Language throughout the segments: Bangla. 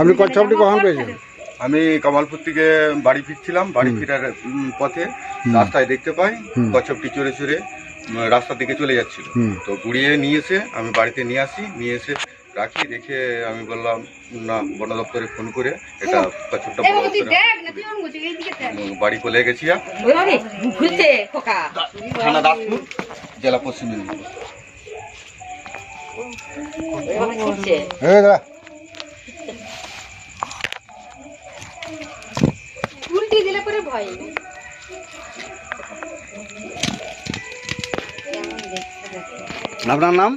আপনি কচ্ছপটি কখন পেয়েছেন? আমি কামালপুর থেকে বাড়ি ফিরছিলাম বাড়ি ফেরার পথে রাস্তায় দেখতে পাই কচ্ছপটি চড়ে চড়ে রাস্তার দিকে চলে যাচ্ছিল। তো গুড়িয়ে নিয়ে এসে আমি বাড়িতে নিয়ে আসি নিয়ে এসে রাখি রেখে আমি বললাম না বন দপ্তরে ফোন করে এটা কচ্ছপটা বাড়ি চলে গেছি থানা দাসপুর জেলা পশ্চিম মেদিনীপুর। পরে ভয় আপনার নাম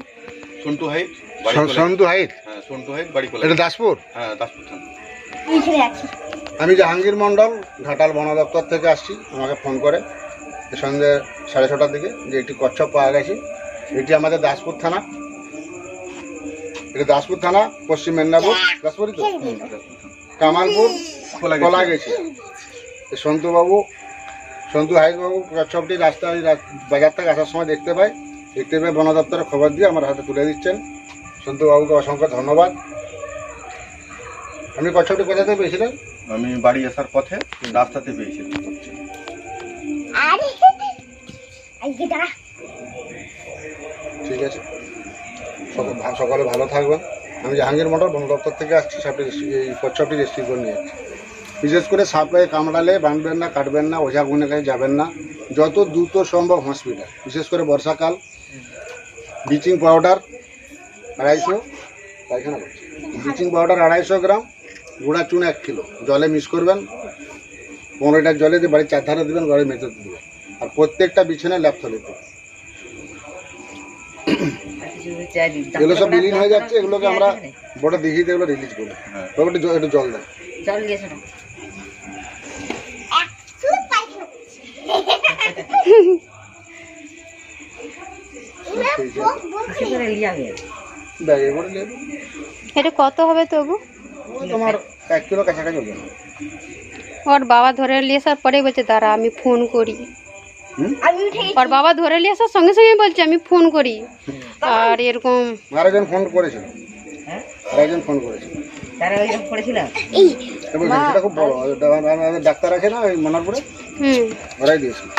সন্টু হাইট বাড়ি সন- সন্তু হাইত হ্যাঁ সন্টু হাইট বাড়ি এটা দাসপুর? হ্যাঁ দাসপুর আমি জাহাঙ্গীর মণ্ডল ঘাটাল বন দপ্তর থেকে আসছি আমাকে ফোন করে। সন্ধ্যে সাড়ে ছটার দিকে যে একটি কচ্ছপ পাওয়া গেছে এটি আমাদের দাসপুর থানা। এটা দাসপুর থানা পশ্চিম মেদিনীপুর। দাসপুরই তো? কামালপুর খোলা কলা গেছে। সন্তুবাবু সন্তু হাইবাবু কচ্ছপটি রাস্তা আমি বাজার থেকে আসার সময় দেখতে পাই। দেখতে পেয়ে বন দপ্তরে খবর দিয়ে আমার হাতে তুলে দিচ্ছেন। সন্তুবাবুকে অসংখ্য ধন্যবাদ। আপনি কচ্ছপটি কোথা থেকে পেয়েছিলেন? আমি বাড়ি আসার পথে রাস্তাতে পেয়েছিলাম। ঠিক আছে। সকল- ভালো থাকবেন। আমি জাহাঙ্গীর মন্ডল বন দপ্তর থেকে আসছি সাপটি এই কচ্ছপটি রেস্ট্রিক করে নিয়ে যাচ্ছি। বিশেষ করে সাপে কামড়ালে বাঁধবেন না কাটবেন না ওঝা গুনে কাছে যাবেন না। যত দ্রুত সম্ভব হসপিটাল বিশেষ করে বর্ষাকাল। ব্লিচিং পাউডার আড়াইশো পায়খানা করছি ব্লিচিং পাউডার আড়াইশো গ্রাম গুঁড়া চুন এক কিলো। জলে মিক্স করবেন পনেরো লিটার জলে দিয়ে বাড়ির চারধারে দেবেন ঘরে মেঝে দেবেন। আর প্রত্যেকটা বিছানায় ল্যাপথলে দিতে এগুলো সব বিলীন হয়ে যাচ্ছে এগুলোকে আমরা বড় দিঘিতে এগুলো রিলিজ করি হ্যাঁ। তবে একটু জল দেন। এটা কত হবে তবু? তোমার এক কিলো কাছাকাছি হবে। ওর বাবা ধরে নিয়ে আসার পরে বলছে দাঁড়া আমি ফোন করি? ওর বাবা ধরে নিয়ে আসার সঙ্গে সঙ্গে বলছে আমি ফোন করি। আর এরকম আরেকজন ফোন করেছিল। হ্যাঁ? আরেকজন ফোন করেছিল। আর ডাক্তার আছে না মনারপুরে? হুম। ওরাই দিয়েছিল।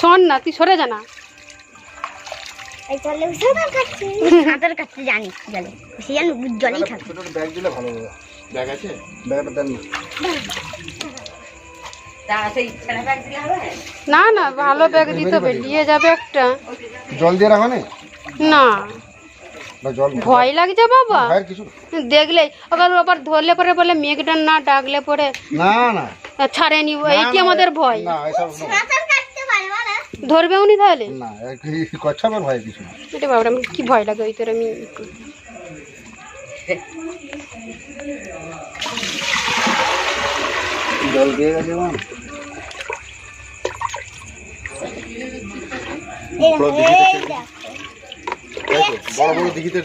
শোন না তুই সরে সাঁতার কাটতে জানি জলে। সে যেন জলেই থাকে। ব্যাগ দিলে ভালো হবে। ব্যাগ আছে? ব্যাগটা দেন না। না না ভালো ব্যাগ দিতে হবে নিয়ে যাবে একটা। জল দিয়ে রাখো না। ভয় লাগছে বাবা। দেখলেই আবার আবার ধরলে পরে বলে মেঘটা না ডাকলে পরে না না ছাড়ে নি না, এইটি আমাদের ভয় ধরবে উনি তাহলে না কচ্ছপের ভয় কিছু না এটা বাবা আমার কি ভয় লাগে ওই তোর আমি জল দিয়ে গেছে মানে এই এই। বড় বড় দিঘিতে